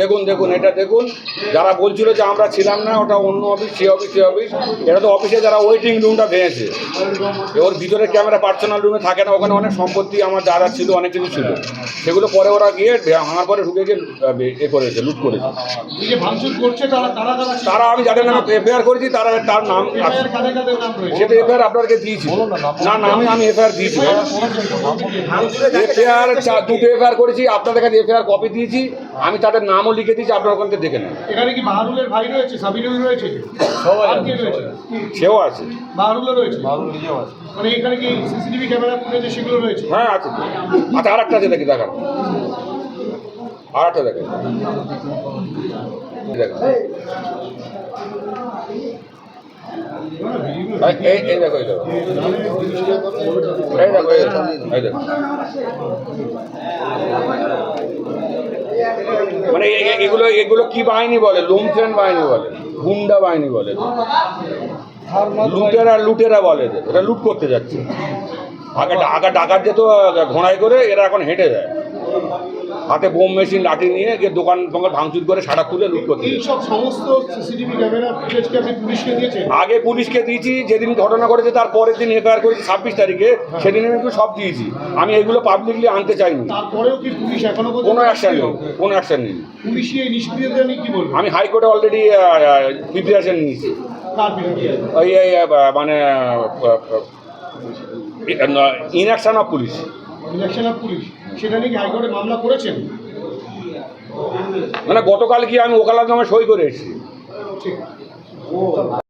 দেখুন দেখুন এটা দেখুন। যারা বলছিল যে আমরা ছিলাম না ওটা অন্য অফিস সে অফিস সে অফিস এটা তো অফিসে যারা ওয়েটিং রুমটা ভেঙেছে। ওর ভিতরে ক্যামেরা পার্সোনাল রুমে থাকে না ওখানে অনেক সম্পত্তি আমার যারা ছিল অনেক কিছু ছিল। সেগুলো পরে ওরা গিয়ে ভাঙার পরে ঢুকে গিয়ে এ করেছে লুট করেছে। তারা আমি যাদের নামে এফআইআর করেছি তারা তার নাম সেটা এফআইআর আপনাকে দিয়েছি। না না আমি আমি এফআইআর দিয়েছি। এফআইআর দুটো এফআইআর করেছি আপনাদের কাছে এফআইআর কপি দিয়েছি। আমি তাদের নামও লিখে দিয়েছি আপনার ওখান থেকে দেখে নেন। এখানে কি বাহারুলের ভাই রয়েছে? সাবিরুল রয়েছে? আর কে রয়েছে? সেও আছে। বাহারুলও রয়েছে? মানে এখানে কি সিসিটিভি ক্যামেরা ফুটেজে সেগুলো রয়েছে? হ্যাঁ আছে। আচ্ছা আর একটা আছে দেখি দেখান। আর একটা দেখেন দেখেন। এই- এই এই দেখো এই দেখো। এই দেখো এই দেখো। এই দেখো। মানে এগুলো এগুলো কি বাহিনী বলে? লুমফ্রেন বাহিনী বলে। গুন্ডা বাহিনী বলে লুটেরা লুটেরা বলে। এরা লুট করতে যাচ্ছে। আগে আগে ডাকাত যেত ঘোড়ায় করে এরা এখন হেঁটে যায়। হাতে বোম মেশিন লাঠি নিয়ে গিয়ে দোকান দোকান ভাঙচুর করে সারা খুলে লুট করতে আগে পুলিশকে দিয়েছি যেদিন ঘটনা করেছে তার পরের দিন এফআইআর করেছি ছাব্বিশ তারিখে সেদিন আমি সব দিয়েছি। আমি এগুলো পাবলিকলি আনতে চাইনি। কোনো অ্যাকশন নেই কোনো অ্যাকশন নেই। আমি হাইকোর্টে অলরেডি প্রিপারেশন নিয়েছি। ওই মানে inaction of police election of police সেটা নিয়ে হাইকোর্টে মামলা করেছেন? মানে গতকাল কি আমি ওকালার নামে সই করে এসেছি? ঠিক।